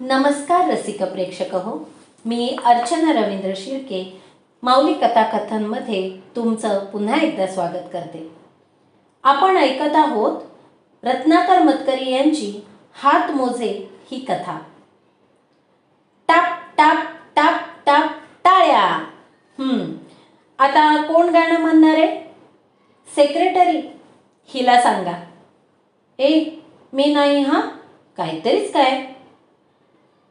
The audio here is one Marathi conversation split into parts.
नमस्कार रसिक प्रेक्षक हो मी अर्चना रवींद्र शिर्के. माऊली कथाकथनमध्ये तुमचं पुन्हा एकदा स्वागत करते. आपण ऐकत आहोत रत्नाकर मतकरी यांची हात मोजे ही कथा. टाप टाप टाप टाप टाळ्या. आता कोण गाणं म्हणणार आहे? सेक्रेटरी हिला सांगा. ए मी नाही हां? काहीतरीच काय?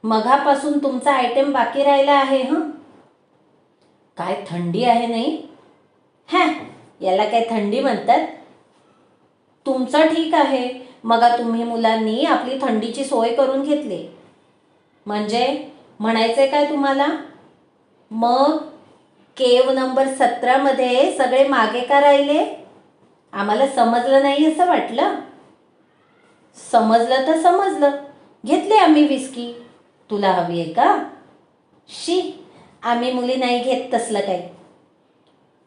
मघापासून तुमचा आयटम बाकी राहिला आहे हं? काय थंडी आहे नाही? हॅ याला काय थंडी म्हणतात? तुमचं ठीक आहे. मगा तुम्ही मुलांनी आपली थंडीची सोय करून घेतली. म्हणजे म्हणायचंय काय तुम्हाला? मग केव नंबर सतरामध्ये सगळे मागे का राहिले? आम्हाला समजलं नाही असं वाटलं? समजलं तर समजलं. घेतले आम्ही विस्की तुला हवी आहे का? शी आम्ही मुली नाही घेत तसलं काही.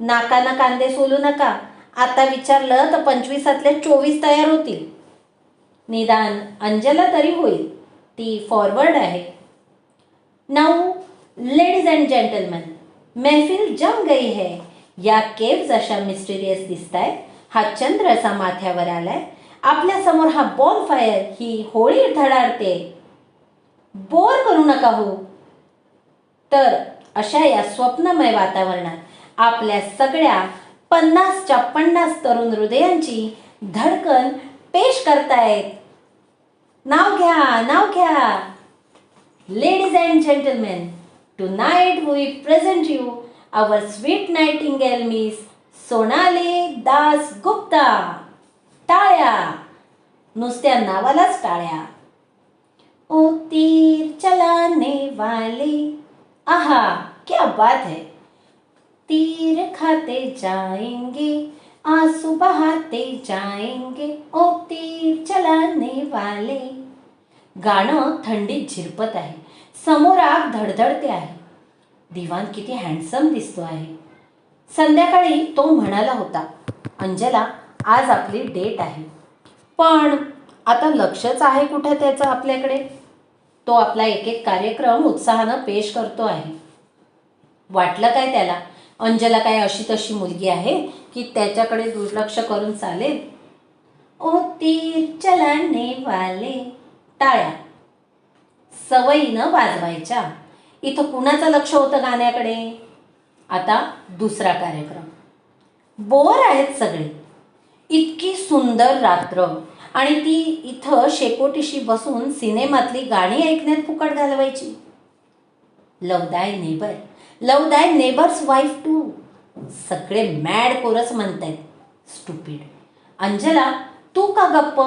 नाकानं कांदे सोलू नका. आता विचारलं तर पंचवीसातले चोवीस तयार होतील. निदान अंजला तरी होईल. ती फॉरवर्ड आहे. नाऊ लेडीज अँड जेंटलमन महफिल जम गई है. या केव्ज अशा मिस्टिरियस दिसत आहेत हा चंद्र असा माथ्यावर आलाय. आपल्यासमोर हा बॉल फायर ही होळी धडाडते. बोर करू नका हो. तर अशा या स्वप्नमय वातावरणात आपल्या सगळ्या पन्नासच्या पन्नास तरुण हृदयांची धडकन पेश करतायत. नाव घ्या नाव घ्या. Ladies and and tonight we present you our sweet nightingale miss Sonali Das Gupta टाळ्या. नुसत्या नावालाच टाळ्या. ओ तीर चलाने वाले। आहा क्या बात है। तीर खाते जाएंगे आंसू बहाते जाएंगे ओ तीर चलाने वाले। गाणं थंडीत झिरपत आहे समोर आग धडधडते आहे। दिवान किती हँडसम दिसतो आहे। संध्याकाळी तो म्हणाला होता अंजला आज आपली डेट आहे. पण आता लक्षच आहे कुठं त्याचं आपल्याकडे? तो आपला एक एक कार्यक्रम उत्साहानं पेश करतो आहे. वाटलं काय त्याला? अंजला काय अशी तशी मुलगी आहे की त्याच्याकडे दुर्लक्ष करून चालेल? ओ तीर चलाने वाले टाळ्या. सवयीनं वाजवायच्या. इथं कुणाचं लक्ष होतं गाण्याकडे? आता दुसरा कार्यक्रम. बोर आहेत सगळे. इतकी सुंदर रात्र. आणि ती इथं शेकोटीशी बसून सिनेमातली गाणी ऐकण्यात फुकट घालवायची. Love thy neighbour love thy neighbour's wife too सगळे मॅड कोरस म्हणतायत. स्टुपिड अंजला तू का गप्प?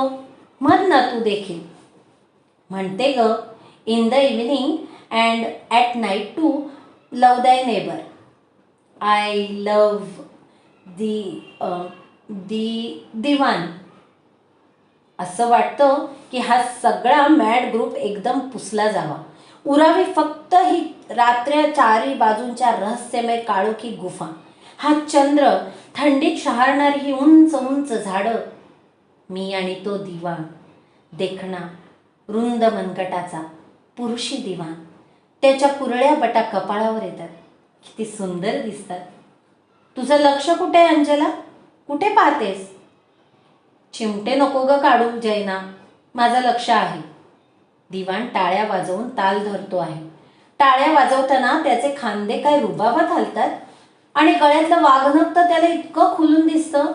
म्हण ना तू देखील. म्हणते ग in the evening and at night to love thy neighbour I love the the Diwan असं वाटतं की हा सगळा मॅड ग्रुप एकदम पुसला जावा. उरावी फक्त ही रात्र चारी बाजूंच्या रहस्यमय काळोखी गुफा. हा चंद्र थंडीत शहारणारी ही उंच उंच झाडं मी आणि तो दिवाण देखणा रुंद मनकटाचा पुरुषी दिवाण. त्याच्या कुरळ्या बटा कपाळावर येतात. किती सुंदर दिसतात. तुझं लक्ष कुठे आहे अंजला? कुठे पाहतेस? चिमटे नको ग काढू जैना. माझं लक्ष आहे. दिवाण टाळ्या वाजवून ताल धरतो आहे. टाळ्या वाजवताना त्याचे खांदे काय रुबाबात हलतात? आणि गळ्यातलं वाघनक तर त्याला इतकं खुलून दिसतं?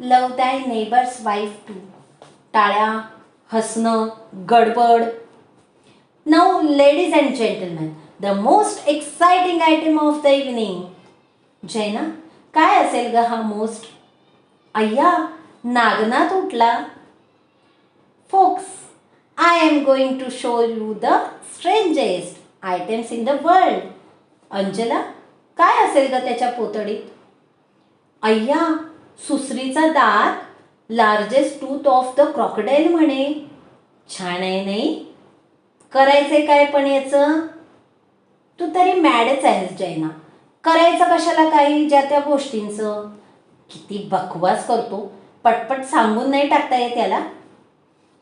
लव दाय नेबर्स वाईफ टू टाळ्या हसणं गडबड. Now ladies and gentleman the most exciting item of the evening Jaina काय असेल ग हा मोस्ट अय्या नागनाथ उठला folks I am going to show you the strangest items in the world Anjala काय असेल ग त्याच्या पोतडीत? अय्या सुसरीचा दात largest tooth of the crocodile म्हणे. छान आहे नाही? करायचंय काय पण याचं? तू तरी मॅडच आहेस जैना. करायचं कशाला काही ज्या त्या गोष्टींचं? किती बकवास करतो. पटपट सांगून नाही टाकता येत त्याला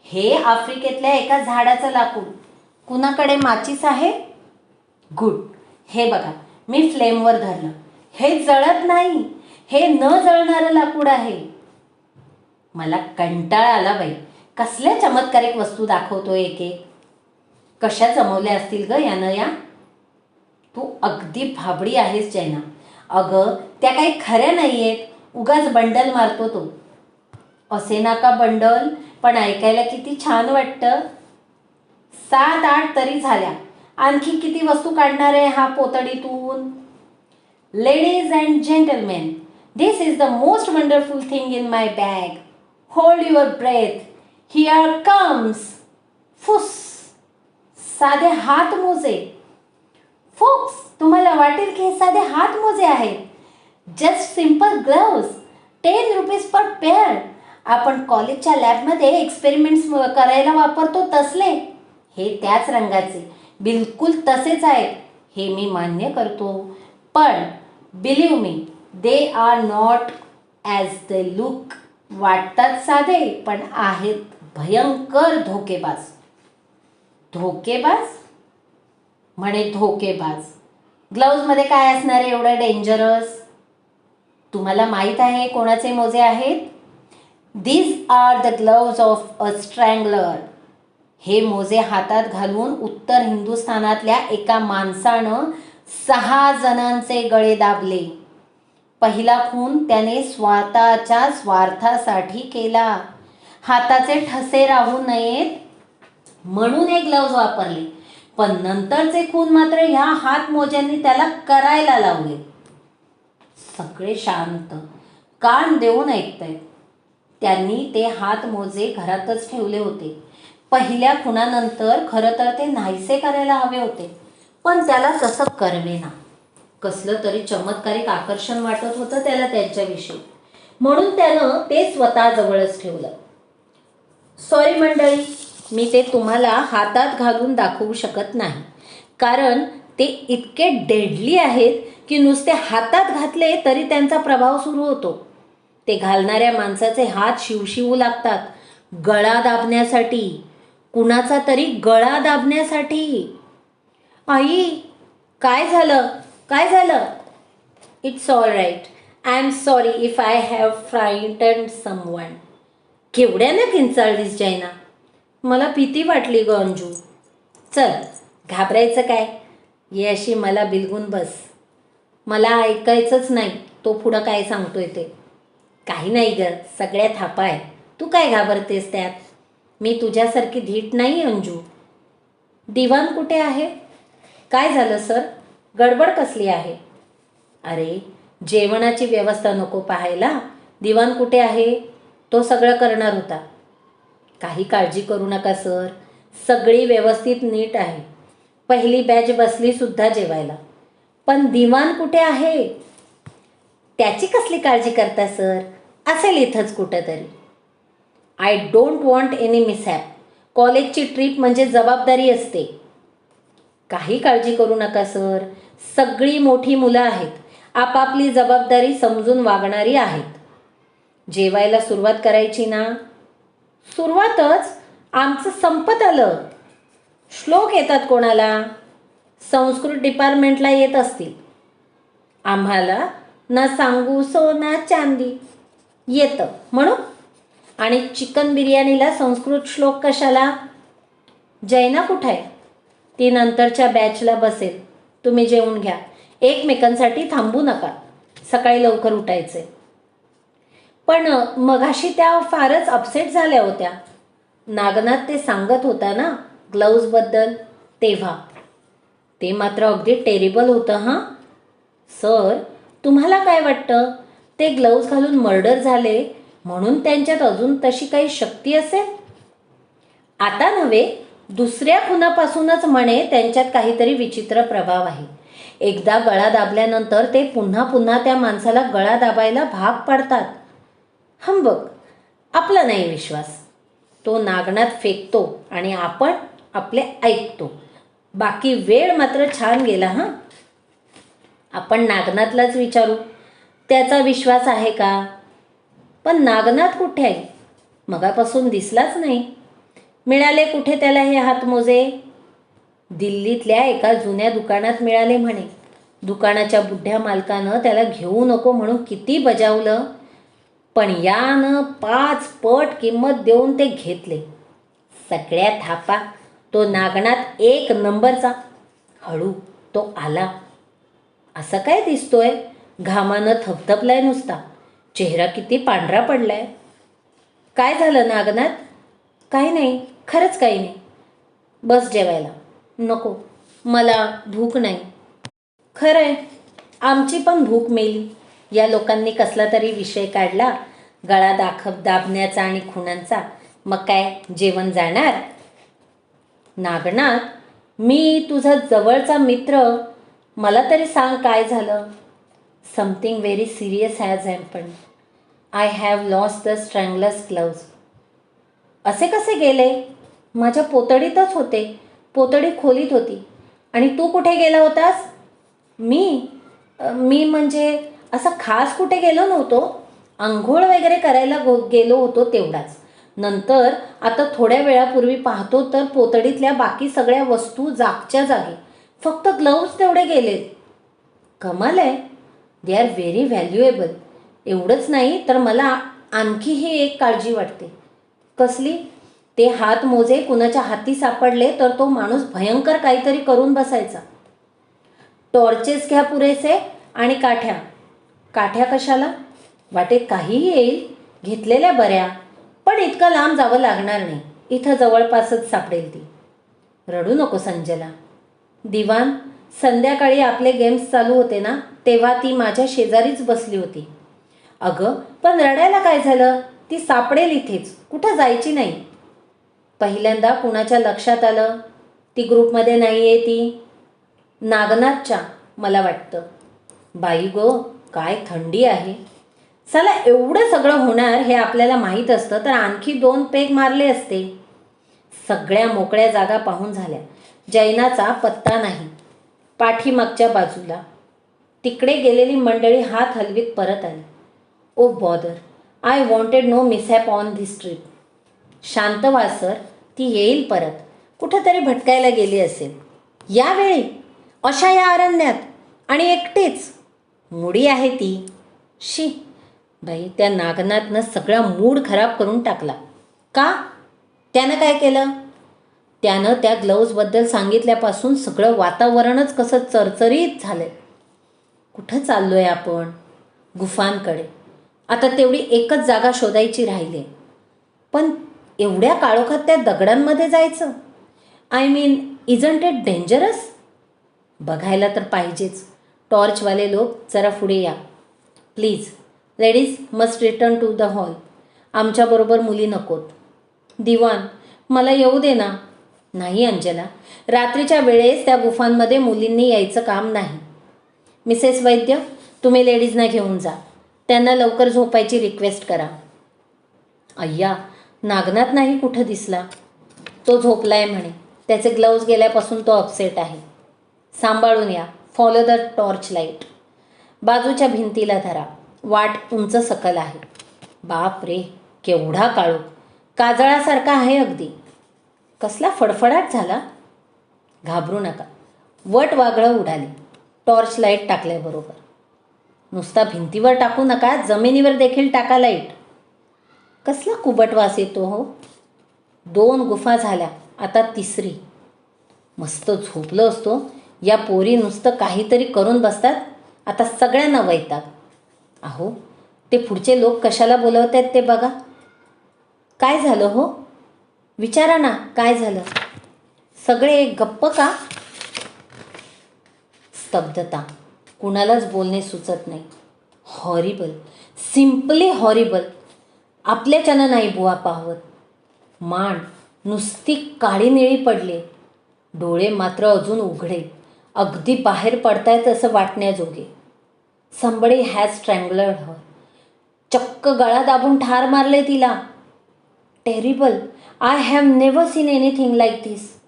हे आफ्रिकेतल्या एका झाडाचं लाकूड. कुणाकडे माचीस आहे? गुड. हे बघा मी फ्लेमवर धरलं. हे जळत नाही. हे न जळणारं लाकूड आहे. मला कंटाळा आला बाई. कसल्या चमत्कारिक वस्तू दाखवतो एक? एक कशा जमवल्या असतील ग यानं या? तू अगदी भाबडी आहेस जैना. अगं त्या काही खऱ्या नाही आहेत उगाच बंडल मारतो तो. असे ना का बंडल. पण ऐकायला किती छान वाटतं. सात आठ तरी झाल्या. आणखी किती वस्तू काढणार आहे हा पोतडीतून? Ladies and gentlemen this is the most wonderful thing in my bag hold your breath here comes फुस साधे हात मोजे. फुक्स तुम्हाला वाटेल की हे साधे हात मोजे आहेत. Just simple gloves ten rupees per pair आपण कॉलेजच्या लॅबमध्ये एक्सपेरिमेंट्स करायला वापरतो तसले. हे त्याच रंगाचे. बिलकुल तसेच आहेत. हे मी मान्य करतो. पण believe me they are not as the look वाटतात साधे पण आहेत भयंकर धोकेबाज. धोकेबाज? म्हणे धोकेबाज. ग्लव्जमध्ये काय असणार आहे एवढं डेंजरस तुम्हाला माहीत आहे कोणाचे मोजे आहेत? These are the gloves of a strangler हे मोजे हातात घालून उत्तर हिंदुस्थानातल्या एका माणसानं सहा जणांचे गळे दाबले. पहिला खून त्याने स्वतःच्या स्वार्थासाठी केला. हाताचे ठसे राहू नयेत म्हणून हे ग्लव्ज वापरले. पण नंतरचे खून मात्र ह्या हात मोज्यांनी त्याला करायला लावले. सगळे शांत. कान देऊन ऐकतायत. त्यांनी ते हात मोजे घरातच ठेवले होते. पहिल्या खुणानंतर खरं तर ते नाहीसे करायला हवे होते पण त्याला तसं करवेना. कसलं तरी चमत्कारिक आकर्षण वाटत होतं त्याला त्यांच्याविषयी. म्हणून त्यानं ते स्वतःजवळच ठेवलं. सॉरी मंडळी मी ते तुम्हाला हातात घालून दाखवू शकत नाही. कारण ते इतके डेडली आहेत की नुसते हातात घातले तरी त्यांचा प्रभाव सुरू होतो. ते घालणाऱ्या माणसाचे हात शिवशिवू लागतात. गळा दाबण्यासाठी. कुणाचा तरी गळा दाबण्यासाठी. आई काय झालं? काय झालं? It's all right I am sorry if I have frighten someone केवढ्यानं किंचाळलीस जैना? मला भीती वाटली ग अंजू. चल घाबरायचं काय? ये अशी मला बिलगून बस. मला ऐकायचंच नाही. तो पुढं काय सांगतोय ते? काही नाही ग सगळ्या थापा आहे तू काय घाबरतेस त्यात? मी तुझ्यासारखी धीट नाही अंजू. दिवाण कुठे आहे? काय झालं सर? गडबड कसली आहे? अरे जेवणाची व्यवस्था नको पाहायला. दिवाण कुठे आहे? तो सगळं करणार होता. काही काळजी करू नका सर. सगळी व्यवस्थित नीट आहे. पहिली बॅच बसली सुद्धा जेवायला. पण दिवाण कुठे आहे? त्याची कसली काळजी करता सर? असेल इथंच कुठंतरी. I don't want any mishap कॉलेजची ट्रीप म्हणजे जबाबदारी असते. काही काळजी करू नका सर. सगळी मोठी मुलं आहेत. आपापली जबाबदारी समजून वागणारी आहेत. जेवायला सुरुवात करायची ना? सुरुवातच आमचं संपत आलं. श्लोक येतात कोणाला? संस्कृत डिपार्टमेंटला येत असतील. आम्हाला ना सांगू सोना चांदी. येतं. म्हणून आणि चिकन बिर्याणीला संस्कृत श्लोक कशाला? जैना कुठं? आहे ती नंतरच्या बॅचला बसेल. तुम्ही जेवून घ्या. एकमेकांसाठी थांबू नका. सकाळी लवकर उठायचे. पण मघाशी त्या फारच अपसेट झाल्या होत्या. नागनाथ ते सांगत होता ना ग्लव्जबद्दल तेव्हा. ते मात्र अगदी टेरिबल होतं हां? सर तुम्हाला काय वाटतं? ते ग्लव्ज घालून मर्डर झाले म्हणून त्यांच्यात अजून तशी काही शक्ती असेल? आता नव्हे दुसऱ्या खुनापासूनच म्हणे त्यांच्यात काहीतरी विचित्र प्रभाव आहे. एकदा गळा दाबल्यानंतर ते पुन्हा पुन्हा त्या माणसाला गळा दाबायला भाग पाडतात. हम बघ आपला नाही विश्वास. तो नागणात फेकतो आणि आपण आपले ऐकतो. बाकी वेळ मात्र छान गेला हां? आपण नागनाथलाच विचारू. त्याचा विश्वास आहे का? पण नागनाथ कुठे आहे? मगापासून दिसलाच नाही. मिळाले कुठे त्याला हे हातमोजे दिल्लीतल्या एका जुन्या दुकानात मिळाले म्हणे. दुकानाच्या बुड्ढ्या मालकानं त्याला घेऊ नको म्हणून किती बजावलं. पण यानं पाच पट किंमत देऊन ते घेतले. सगळ्या थापा. तो नागणात एक नंबरचा. हळू तो आला. असं काय दिसतोय? घामानं थपथपलाय नुसता. चेहरा किती पांढरा पडलाय. काय झालं नागनाथ? काही नाही खरंच काही नाही. बस जेवायला. नको मला भूक नाही. खरं आहे आमची पण भूक मेली. या लोकांनी कसला तरी विषय काढला. गळा दाखव दाबण्याचा आणि खुणांचा. मग काय जेवण जाणार? नागनाथ मी तुझा जवळचा मित्र मला तरी सांग काय झालं? Something very serious has हॅम्पन I have lost the strangler's gloves असे कसे गेले? माझ्या पोतडीतच होते. पोतडी खोलीत होती. आणि तू कुठे गेला होतास? मी? मी म्हणजे असं खास कुठे गेलो नव्हतो. आंघोळ वगैरे करायला गो गेलो होतो तेवढाच. नंतर आता थोड्या वेळापूर्वी पाहतो तर पोतडीतल्या बाकी सगळ्या वस्तू जागच्या जागी. फक्त ग्लव्ज तेवढे गेले. कमाल आहे. दे आर व्हेरी व्हॅल्युएबल एवढंच नाही तर मला आणखीही एक काळजी वाटते. कसली? ते हात मोजे कुणाच्या हाती सापडले तर तो माणूस भयंकर काहीतरी करून बसायचा. टॉर्चेस घ्या पुरेसे आणि काठ्या. काठ्या कशाला? वाटेत काहीही येईल घेतलेल्या बऱ्या पण इतकं लांब जावं लागणार नाही. इथं जवळपासच सापडेल ती. रडू नको संजला दिवान संध्याकाळी आपले गेम्स चालू होते ना तेव्हा ती माझ्या शेजारीच बसली होती. अगं पण रडायला काय झालं? ती सापडेल इथेच कुठं जायची नाही. पहिल्यांदा कुणाच्या लक्षात आलं? ती ग्रुपमध्ये नाही आहे ती. नागनाथच्या मला वाटतं. बाई गो काय थंडी आहे. चला एवढं सगळं होणार हे आपल्याला माहीत असतं तर आणखी दोन पेग मारले असते. सगळ्या मोकळ्या जागा पाहून झाल्या. जैनाचा पत्ता नाही. पाठीमागच्या बाजूला. तिकडे गेलेली मंडळी हात हलवीत परत आली. ओ bother I wanted no mishap on this trip शांत वासर ती येईल परत. कुठंतरी भटकायला गेली असेल. यावेळी? अशा या अरण्यात. आणि एकटीच. मुडी आहे ती. शी. बाई त्या नागनाथनं सगळा मूड खराब करून टाकला. का? त्यानं काय केलं? त्यानं त्या ग्लव्जबद्दल सांगितल्यापासून सगळं वातावरणच कसं चरचरीत झालंय. कुठं चाललो आहे आपण? गुफांकडे. आता तेवढी एकच जागा शोधायची राहिली. पण एवढ्या काळोखात त्या दगडांमध्ये जायचं? I mean isn't it dangerous बघायला तर पाहिजेच. टॉर्चवाले लोक जरा पुढे या. Please ladies must return to the hall आमच्याबरोबर मुली नकोत. दिवान मला येऊ दे ना? नाही अंजला रात्रीच्या वेळेस त्या गुफांमध्ये मुलींनी यायचं काम नाही. मिसेस वैद्य तुम्ही लेडीजना घेऊन जा. त्यांना लवकर झोपायची रिक्वेस्ट करा. अय्या नागनाथ नाही कुठं दिसला? तो झोपलाय म्हणे. त्याचे ग्लव्ज गेल्यापासून तो अपसेट आहे. सांभाळून या. फॉलो द टॉर्च लाइट बाजूच्या भिंतीला धरा. वाट उंच सकल आहे. बाप रे केवढा काळू. काजळासारखा आहे अगदी. कसला फडफडाट झाला? घाबरू नका. वट वागळं उडाली. टॉर्च लाइट टाकल्याबरोबर नुसता भिंतीवर टाकू नका जमिनीवर देखील टाका लाइट. कसला कुबट वास येतो हो? दोन गुफा झाल्या आता तिसरी. मस्त झोपलो असतो. या पोरी नुसतं काहीतरी करून बसतात. आता सगळ्यांना वैताग. अहो ते पुढचे लोक कशाला बोलवत आहेत ते बघा. काय झालं हो? विचारा ना काय झालं? सगळे गप्प का? स्तब्धता. कुणालाच बोलणे सुचत नाही. हॉरिबल सिम्पली हॉरिबल आपल्याच्यानं नाही बुवा पाहवत मान नुसती काळी निळी पडले. डोळे मात्र अजून उघडे. अगदी बाहेर पडतायत असं वाटण्याजोगे. संबडी हॅज स्ट्रँगलड हर चक्क गळा दाबून ठार मारले तिला. Terrible I have never seen anything like this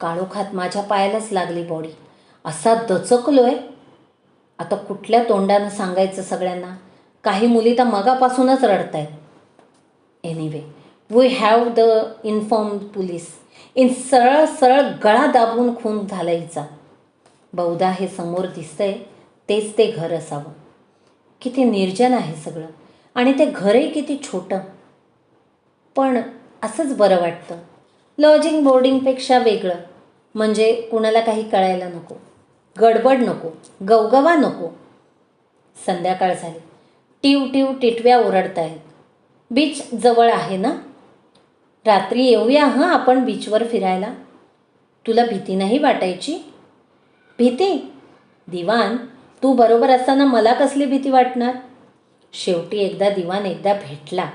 काळोखात माझ्या पायालाच लागली बॉडी. असा दचकलोय. आता कुठल्या तोंडानं सांगायचं सगळ्यांना? काही मुली तर मगापासूनच रडत आहेत anyway we have the inform police in सरळ सरळ गळा दाबून खून घालायचा. बहुधा हे समोर दिसतंय तेच ते घर असावं. किती निर्जन आहे सगळं. आणि ते घरही किती छोटं. पण असंच बरं वाटतं. लॉजिंग बोर्डिंगपेक्षा वेगळं. म्हणजे कुणाला काही कळायला नको. गडबड नको. गवगवा नको. संध्याकाळ झाली. टिव टिव टिटव्या ओरडतायत. बीच जवळ आहे ना? रात्री येऊया हां आपण बीचवर फिरायला? तुला भीती नाही वाटायची? भीती? दिवान तू बरोबर असताना मला कसली भीती वाटणार? शेवटी एकदा दिवान एकदा भेटला.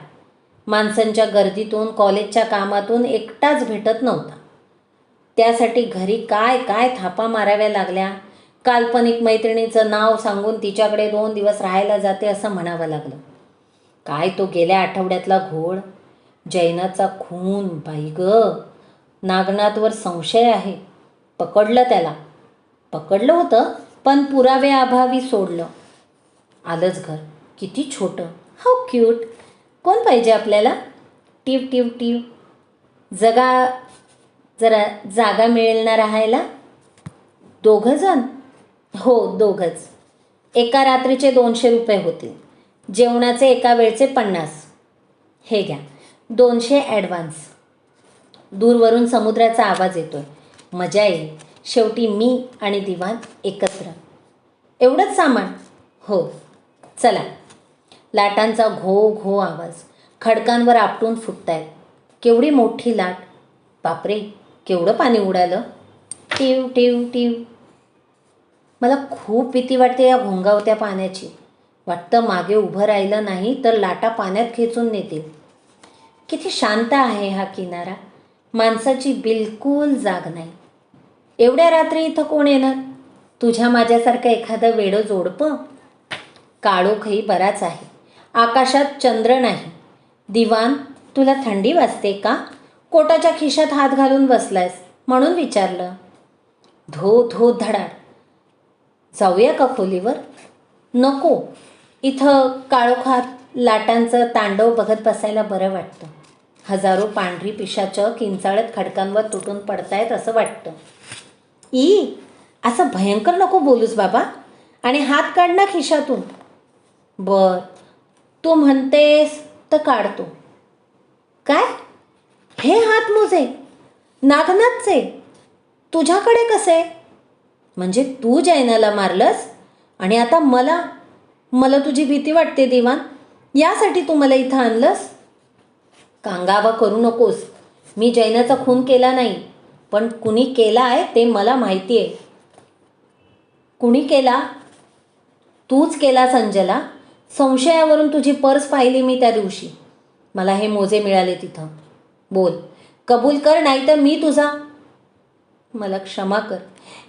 माणसांच्या गर्दीतून कॉलेजच्या कामातून एकटाच भेटत नव्हता. त्यासाठी घरी काय काय थापा माराव्या लागल्या? काल्पनिक मैत्रिणीचं नाव सांगून तिच्याकडे दोन दिवस राहायला जाते असं म्हणावं लागलं. काय तो गेल्या आठवड्यातला घोळ? जैनाचा खून बाई ग. नागनाथवर संशय आहे. पकडलं त्याला. पकडलं होतं पण पुराव्याअभावी सोडलं. आलंच घर. किती छोटं. हाऊ क्यूट कोण पाहिजे आपल्याला? टिव टिव टिव. जगा जरा जागा मिळेल ना राहायला? दोघं जण हो दोघंच. एका रात्रीचे दोनशे रुपये होतील. जेवणाचे एका वेळचे पन्नास. हे घ्या. दोनशे ॲडव्हान्स. दूरवरून समुद्राचा आवाज येतोय. मजा येईल. शेवटी मी आणि दिवान एकत्र. एवढंच सामान. हो. चला. लाटांचा घो घो आवाज खडकांवर आपटून फुटतायत. केवढी मोठी लाट. बापरे केवढं पाणी उडालं? टिव टिव टिव. मला खूप भीती वाटते या घोंगावत्या पाण्याची. वाटतं मागे उभं राहिलं नाही तर लाटा पाण्यात खेचून नेतील. किती शांत आहे हा किनारा. माणसाची बिलकुल जाग नाही. एवढ्या रात्री इथं कोण येणार? तुझ्या माझ्यासारखं एखादं वेडं जोडपं? काळोखही बराच आहे. आकाशात चंद्र नाही. दिवान तुला थंडी वाजते का? कोटाच्या खिशात हात घालून बसलायस म्हणून विचारलं. धो धो धडाड. जाऊया का खोलीवर? नको. इथं काळोखात लाटांचं तांडव बघत बसायला बरं वाटतं. हजारो पांढरी पिशाचं किंचाळत खडकांवर तुटून पडतायत असं वाटतं. ई असं भयंकर नको बोलूस बाबा. आणि हात काढ ना खिशातून. बर. तू म्हणतेस तर काढतो. काय? हे हात मोजे. नागनाथचे तुझ्याकडे कसे? म्हणजे तू जैनाला मारलंस आणि आता मला मला तुझी भीती वाटते दिवान यासाठी तू मला इथं आणलंस. कांगावा करू नकोस. मी जैनाचा खून केला नाही पण कुणी केला आहे ते मला माहिती आहे कुणी केला? तूच केला संजला संशयावरून तुझी पर्स पाहिली मी त्या दिवशी. मला हे मोजे मिळाले तिथं. बोल. कबूल कर नाही तर मी तुझा. मला क्षमा कर.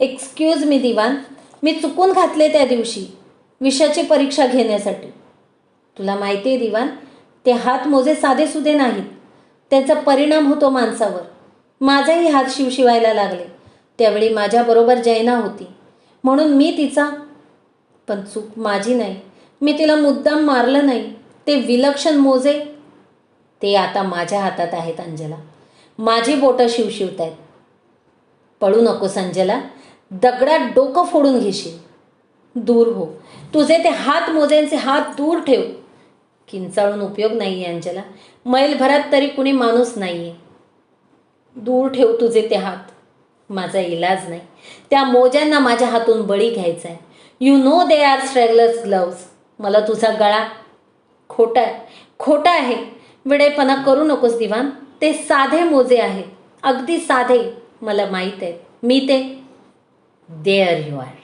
एक्सक्यूज मी दिवान मी चुकून घातले त्या दिवशी विषयाची परीक्षा घेण्यासाठी. तुला माहिती आहे दिवान ते हात मोजे साधेसुधे नाहीत. त्यांचा परिणाम होतो माणसावर. माझाही हात शिवशिवायला लागले. त्यावेळी माझ्याबरोबर जैना होती. म्हणून मी तिचा. पण चूक माझी नाही. मी तिला मुद्दाम मारलं नाही. ते विलक्षण मोजे. ते आता माझ्या हातात आहेत अंजला. माझी बोटं शिवशिवत आहेत पळू नको संजला. दगडात डोकं फोडून घेशील. दूर हो. तुझे ते हात मोजेंचे हात दूर ठेव. किंचाळून उपयोग नाही आहे अंजला. मैलभरात तरी कुणी माणूस नाही आहे दूर ठेव तुझे ते हात. माझा इलाज नाही. त्या मोज्यांना माझ्या हातून बळी घ्यायचा आहे you know they are strangler's gloves मला तुझा गळा खोटा आहे. खोटा आहे. विडेपणा करू नकोस दिवान. ते साधे मोजे आहेत. अगदी साधे मला माहीत आहे मी ते देअर यू आर.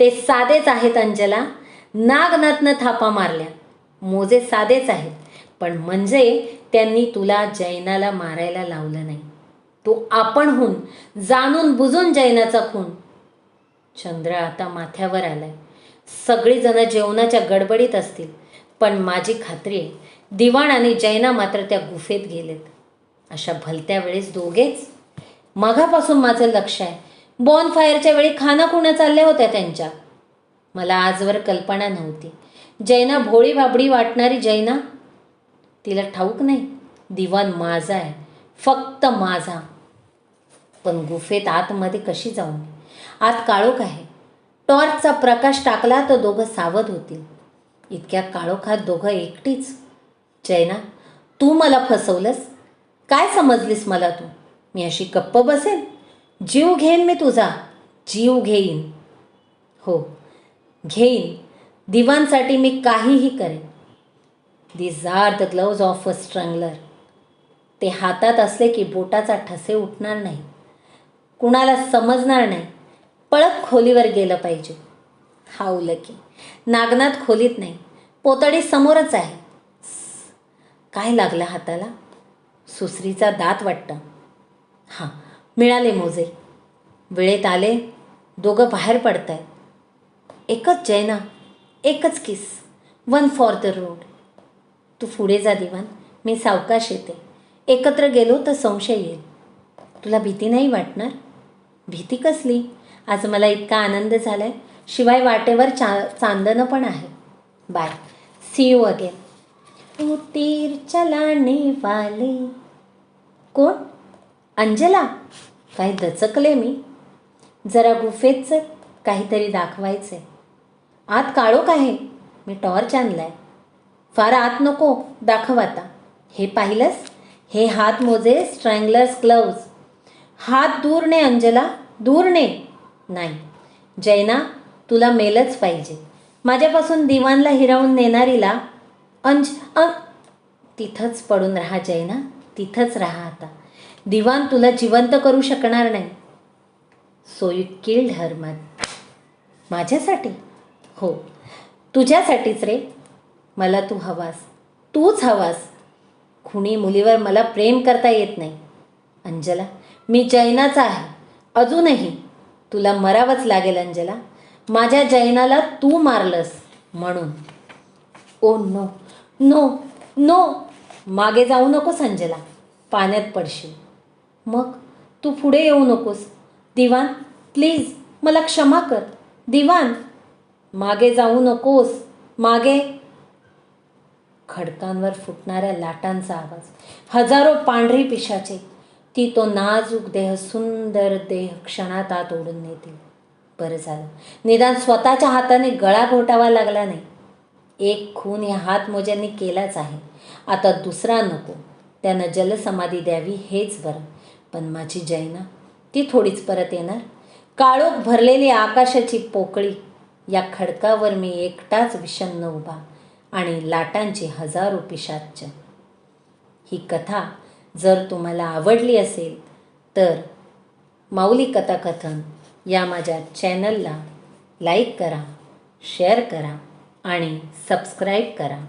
ते साधेच आहेत अंजला. नागनाथनं थापा मारल्या. मोजे साधेच आहेत. पण म्हणजे त्यांनी तुला जैनाला मारायला लावलं नाही. तू आपणहून जाणून बुजून जैनाचा खून. चंद्र आता माथ्यावर आलाय. सगळीजणं जेवणाच्या गडबडीत असतील. पण माझी खात्री आहे दिवाण आणि जैना मात्र त्या गुफेत गेलेत. अशा भलत्या वेळेस दोघेच? मघापासून माझं लक्ष आहे. बॉन फायरच्या वेळी खाना खुणा चालल्या होत्या त्यांच्या. मला आजवर कल्पना नव्हती. जैना भोळी भाबडी वाटणारी जैना? तिला ठाऊक नाही. दिवाण माझा आहे. फक्त माझा. पण गुफेत आतमध्ये कशी जाऊ आत काळोख आहे. टॉर्चचा प्रकाश टाकला तर दोघं सावध होतील. इतक्या काळोखात दोघं एकटीच. जैना तू मला फसवलंस? काय समजलीस मला तू? मी अशी गप्प बसेन? जीव घेईन मी तुझा. जीव घेईन. हो घेईन. दिवांसाठी मी काहीही करेन. These are the gloves of a strangler ते हातात असले की बोटाचा ठसे उठणार नाही. कुणाला समजणार नाही. पळत खोलीवर गेलं पाहिजे. हा की. नागनाथ खोलीत नाही. पोतडी समोरच आहे. काय लागलं हाताला? सुसरीचा दात वाटतं. हां मिळाले मोजे. वेळेत आले दोघं बाहेर पडत आहेत एकच जैना एकच kiss. One for the road तू पुढे जा दिवान मी सावकाश येते. एकत्र गेलो तर संशय येईल. तुला भीती नाही वाटणार? भीती कसली? आज मला इतका आनंद झाला आहे शिवाय वाटेवर चा चांदणं पण आहे. Bye see you again oh तीर चलाने वाले. कोण? अंजला? काय दचकले मी. जरा गुफेत चल काहीतरी दाखवायचंय. आत काळोख आहे. मी टॉर्च आणलाय. फार आत नको दाखव आता. हे पाहिलंस? हे हात मोजे स्ट्रँगलर्स ग्लव्ज हात दूर ने अंजला. दूर ने. नाही. जैना तुला मेलच पाहिजे. माझ्यापासून दिवानला हिरावून नेणारीला अंज अं तिथंच पडून राहा जैना तिथंच राहा आता. दिवान तुला जिवंत करू शकणार नाही. सो यू किल्ड हर माझ्यासाठी? हो. तुझ्यासाठीच रे. मला तू हवास. तूच हवास. खुणी मुलीवर मला प्रेम करता येत नाही. अंजला मी जैनाचा आहे. अजूनही तुला मरावंच लागेल अंजला. माझ्या जैनाला तू मारलंस म्हणून. Oh no no no. मागे जाऊ नकोस अंजला. पाण्यात पडशील. मग तू पुढे येऊ नकोस. दिवान प्लीज मला क्षमा कर. दिवान मागे जाऊ नकोस. मागे. खडकांवर फुटणाऱ्या लाटांचा आवाज. हजारो पांढरी पिशाचे ती तो नाजूक देह सुंदर देह क्षणात आत ओढून नेतील. बरं झालं. निदान स्वतःच्या हाताने गळा घोटावा लागला नाही. एक खून या हातमोज्यांनी केलाच आहे. आता दुसरा नको. त्यानं जलसमाधी द्यावी हेच बरं. पण माझी जैना ती थोडीच परत येणार? काळोख भरलेली आकाशाची पोकळी. या खडकावर मी एकटाच विषन्न उभा आणि लाटांची हजारो पिशाच्च ही कथा जर तुम्हाला आवडली असेल तर माऊली कथाकथन या माझ्या चॅनलला लाईक करा शेअर करा आणि सबस्क्राईब करा.